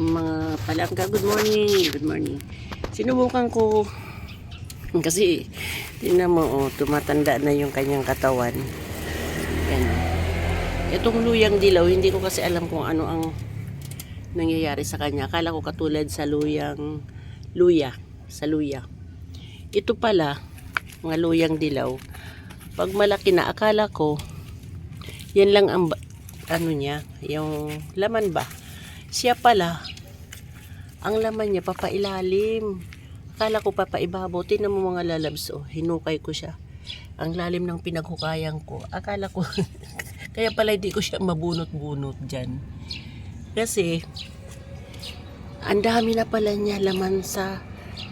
mga palangga, good morning, good morning. Sinubukan ko, kasi, tingnan mo, oh, tumatanda na yung kanyang katawan. Yan. Itong luyang dilaw, hindi ko kasi alam kung ano ang nangyayari sa kanya. Akala ko katulad sa luyang luya, sa luya. Ito pala, mga luyang dilaw, pag malaki na, akala ko, yan lang ang, ano niya, yung laman ba? Siya pala, ang laman niya, papailalim. Akala ko papaibabaw. Tingnan mo mga lalabs, oh, hinukay ko siya. Ang lalim ng pinaghukayan ko. Akala ko, kaya pala hindi ko siya mabunot-bunot dyan. Kasi, ang dami na pala niya laman sa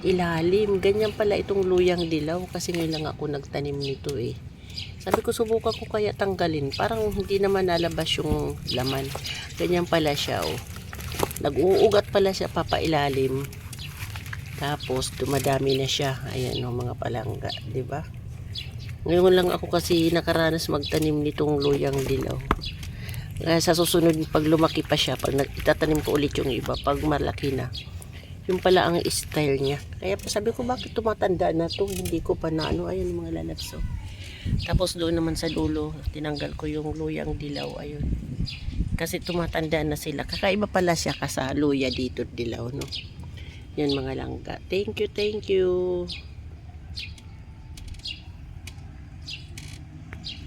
ilalim. Ganyan pala itong luyang dilaw kasi ngayon lang ako nagtanim nito eh. Sabi ko subukan ko kaya tanggalin. Parang hindi naman nalabas yung laman. Ganyan pala siya oh. Nag-uugat pala siya papailalim. Tapos dumadami na siya. Ayan oh, mga palangga, 'di ba? Ngayon lang ako kasi nakaranas magtanim nitong luyang dilaw. Kaya sa susunod pag lumaki pa siya, pag itatanim ko ulit yung iba, pag malaki na, yung pala ang style niya. Kaya pa sabi ko, bakit tumatanda na to? Hindi ko pa na ano, ayun mga lalabso. Tapos doon naman sa dulo, tinanggal ko yung luyang dilaw, ayun. Kasi tumatanda na sila. Kakaiba pala siya ka sa luya dito dilaw, no? Yan mga langga. Thank you, thank you.